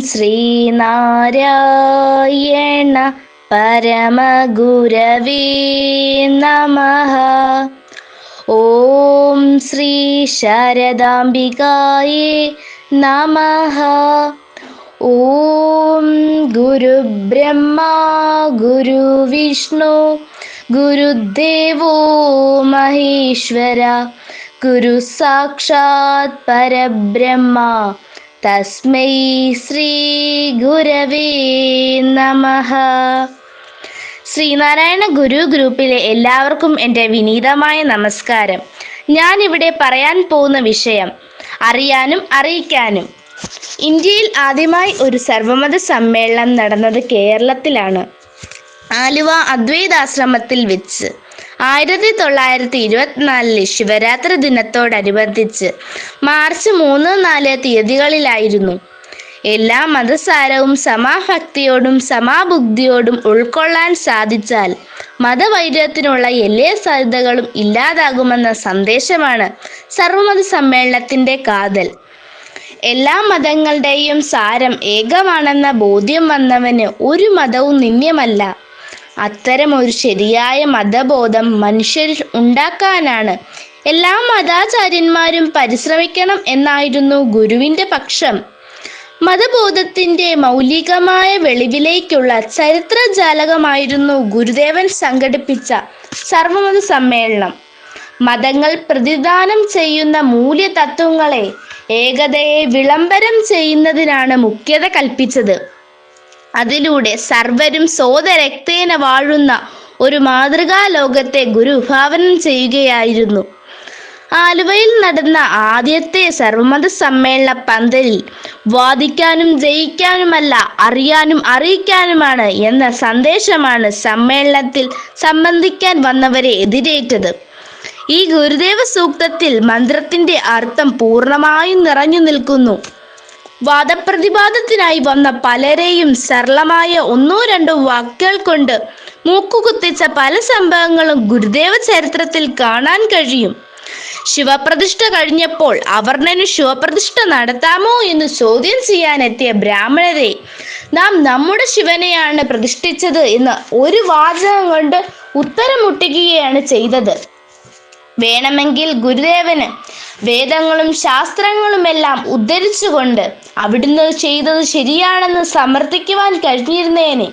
ശ്രീനാരായണ പരമഗുരവേ നമ. ഓം ശ്രീ ശാരദാംബികായേ നമ. ഓം ഗുരുബ്രഹ്മ ഗുരുവിഷ്ണു ഗുരുദേവോ മഹേശ്വര ഗുരു സാക്ഷാത് പരബ്രഹ്മ തസ്മൈ ശ്രീ ഗുരവേ നമഃ. ശ്രീനാരായണ ഗുരു ഗ്രൂപ്പിലെ എല്ലാവർക്കും എന്റെ വിനീതമായ നമസ്കാരം. ഞാൻ ഇവിടെ പറയാൻ പോകുന്ന വിഷയം അറിയാനും അറിയിക്കാനും. ഇന്ത്യയിൽ ആദ്യമായി ഒരു സർവമത സമ്മേളനം നടന്നത് കേരളത്തിലാണ്. ആലുവ അദ്വൈതാശ്രമത്തിൽ വെച്ച് ആയിരത്തി തൊള്ളായിരത്തി ഇരുപത്തിനാലിലെ ശിവരാത്രി ദിനത്തോടനുബന്ധിച്ച് മാർച്ച് മൂന്ന് നാല് തീയതികളിലായിരുന്നു. എല്ലാ മതസാരവും സമാഭക്തിയോടും സമാബുദ്ധിയോടും ഉൾക്കൊള്ളാൻ സാധിച്ചാൽ മതവൈരത്തിനുള്ള എല്ലാ സാധ്യതകളും ഇല്ലാതാകുമെന്ന സന്ദേശമാണ് സർവമത സമ്മേളനത്തിന്റെ കാതൽ. എല്ലാ മതങ്ങളുടെയും സാരം ഏകമാണെന്ന ബോധ്യം വന്നവന് ഒരു മതവും നിന്ദ്യമല്ല. അത്തരം ഒരു ശരിയായ മതബോധം മനുഷ്യരിൽ ഉണ്ടാക്കാനാണ്. എല്ലാ മതാചാര്യന്മാരും പരിശ്രമിക്കണം എന്നായിരുന്നു ഗുരുവിന്റെ പക്ഷം. മതബോധത്തിന്റെ മൗലികമായ വെളിവിലേക്കുള്ള ചരിത്രജാലകമായിരുന്നു ഗുരുദേവൻ സംഘടിപ്പിച്ച സർവമത സമ്മേളനം. മതങ്ങൾ പ്രതിദാനം ചെയ്യുന്ന മൂല്യതത്വങ്ങളെ ഏകതയെ വിളംബരം ചെയ്യുന്നതിനാണ് മുഖ്യത കൽപ്പിച്ചത്. അതിലൂടെ സർവരും സോദരക്തേന വാഴുന്ന ഒരു മാതൃകാ ലോകത്തെ ഗുരു വിഭാവനം ചെയ്യുകയായിരുന്നു. ആലുവയിൽ നടന്ന ആദ്യത്തെ സർവമത സമ്മേളന പന്തലിൽ വാദിക്കാനും ജയിക്കാനുമല്ല അറിയാനും അറിയിക്കാനുമാണ് എന്ന സന്ദേശമാണ് സമ്മേളനത്തിൽ സംബന്ധിക്കാൻ വന്നവരെ എതിരേറ്റത്. ഈ ഗുരുദേവ സൂക്തത്തിൽ മന്ത്രത്തിന്റെ അർത്ഥം പൂർണമായും നിറഞ്ഞു നിൽക്കുന്നു. വാദപ്രതിവാദത്തിനായി വന്ന പലരെയും സരളമായ ഒന്നോ രണ്ടോ വാക്കുകൾ കൊണ്ട് മൂക്കുകുത്തിച്ച പല സംഭവങ്ങളും ഗുരുദേവ ചരിത്രത്തിൽ കാണാൻ കഴിയും. ശിവപ്രതിഷ്ഠ കഴിഞ്ഞപ്പോൾ അവർണനു ശിവപ്രതിഷ്ഠ നടത്താമോ എന്ന് ചോദ്യം ചെയ്യാനെത്തിയ ബ്രാഹ്മണരെ നാം നമ്മുടെ ശിവനെയാണ് പ്രതിഷ്ഠിച്ചത് എന്ന് ഒരു വാചകം കൊണ്ട് ഉത്തരം മുട്ടിക്കുകയാണ് ചെയ്തത്. വേണമെങ്കിൽ ഗുരുദേവന് വേദങ്ങളും ശാസ്ത്രങ്ങളുമെല്ലാം ഉദ്ധരിച്ചുകൊണ്ട് അവിടുന്ന് ചെയ്തത് ശരിയാണെന്ന് സമർത്ഥിക്കുവാൻ കഴിഞ്ഞിരുന്നേനെ.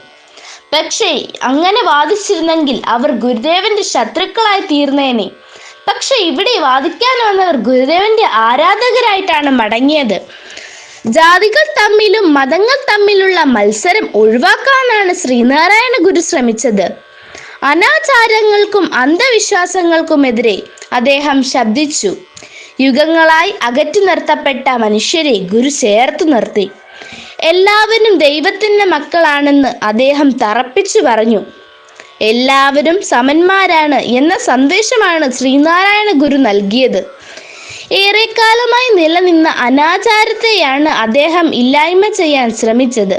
പക്ഷേ അങ്ങനെ വാദിച്ചിരുന്നെങ്കിൽ അവർ ഗുരുദേവന്റെ ശത്രുക്കളായി തീർന്നേനെ. പക്ഷെ ഇവിടെ വാദിക്കാൻ വന്നവർ ഗുരുദേവന്റെ ആരാധകരായിട്ടാണ് മടങ്ങിയത്. ജാതികൾ തമ്മിലും മതങ്ങൾ തമ്മിലുള്ള മത്സരം ഒഴിവാക്കാനാണ് ശ്രീനാരായണ ഗുരു ശ്രമിച്ചത്. അനാചാരങ്ങൾക്കും അന്ധവിശ്വാസങ്ങൾക്കുമെതിരെ അദ്ദേഹം ശബ്ദിച്ചു. യുഗങ്ങളായി അകറ്റി നിർത്തപ്പെട്ട മനുഷ്യരെ ഗുരു ചേർത്തു നിർത്തി. എല്ലാവരും ദൈവത്തിന്റെ മക്കളാണെന്ന് അദ്ദേഹം തറപ്പിച്ചു പറഞ്ഞു. എല്ലാവരും സമന്മാരാണ് എന്ന സന്ദേശമാണ് ശ്രീനാരായണ ഗുരു നൽകിയത്. ഏറെക്കാലമായി നിലനിന്ന അനാചാരത്തെയാണ് അദ്ദേഹം ഇല്ലായ്മ ചെയ്യാൻ ശ്രമിച്ചത്.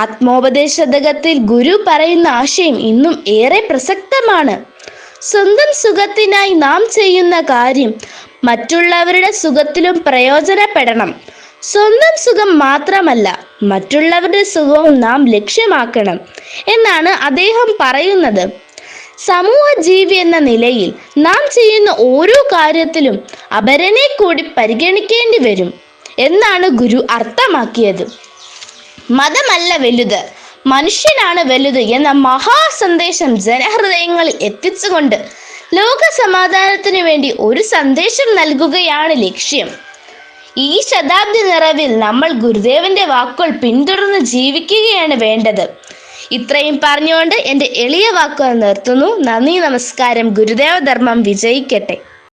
ആത്മോപദേശ ശതകത്തിൽ ഗുരു പറയുന്ന ആശയം ഇന്നും ഏറെ പ്രസക്തമാണ്. സ്വന്തം സുഖത്തിനായി നാം ചെയ്യുന്ന കാര്യം മറ്റുള്ളവരുടെ സുഖത്തിലും പ്രയോജനപ്പെടണം. സ്വന്തം സുഖം മാത്രമല്ല മറ്റുള്ളവരുടെ സുഖവും നാം ലക്ഷ്യമാക്കണം എന്നാണ് അദ്ദേഹം പറയുന്നത്. സമൂഹ ജീവി എന്ന നിലയിൽ നാം ചെയ്യുന്ന ഓരോ കാര്യത്തിലും അപരനെ കൂടി പരിഗണിക്കേണ്ടി വരും എന്നാണ് ഗുരു അർത്ഥമാക്കിയത്. മതമല്ല വലുത്. മനുഷ്യനാണ് വലുത് എന്ന മഹാസന്ദേശം ജനഹൃദയങ്ങളിൽ എത്തിച്ചുകൊണ്ട് ലോക സമാധാനത്തിനു വേണ്ടി ഒരു സന്ദേശം നൽകുകയാണ് ലക്ഷ്യം. ഈ ശതാബ്ദി നിറവിൽ നമ്മൾ ഗുരുദേവന്റെ വാക്കുകൾ പിന്തുടർന്ന് ജീവിക്കുകയാണ് വേണ്ടത്. ഇത്രയും പറഞ്ഞുകൊണ്ട് എന്റെ എളിയ വാക്കുകൾ നിർത്തുന്നു. നന്ദി നമസ്കാരം. ഗുരുദേവധർമ്മം വിജയിക്കട്ടെ.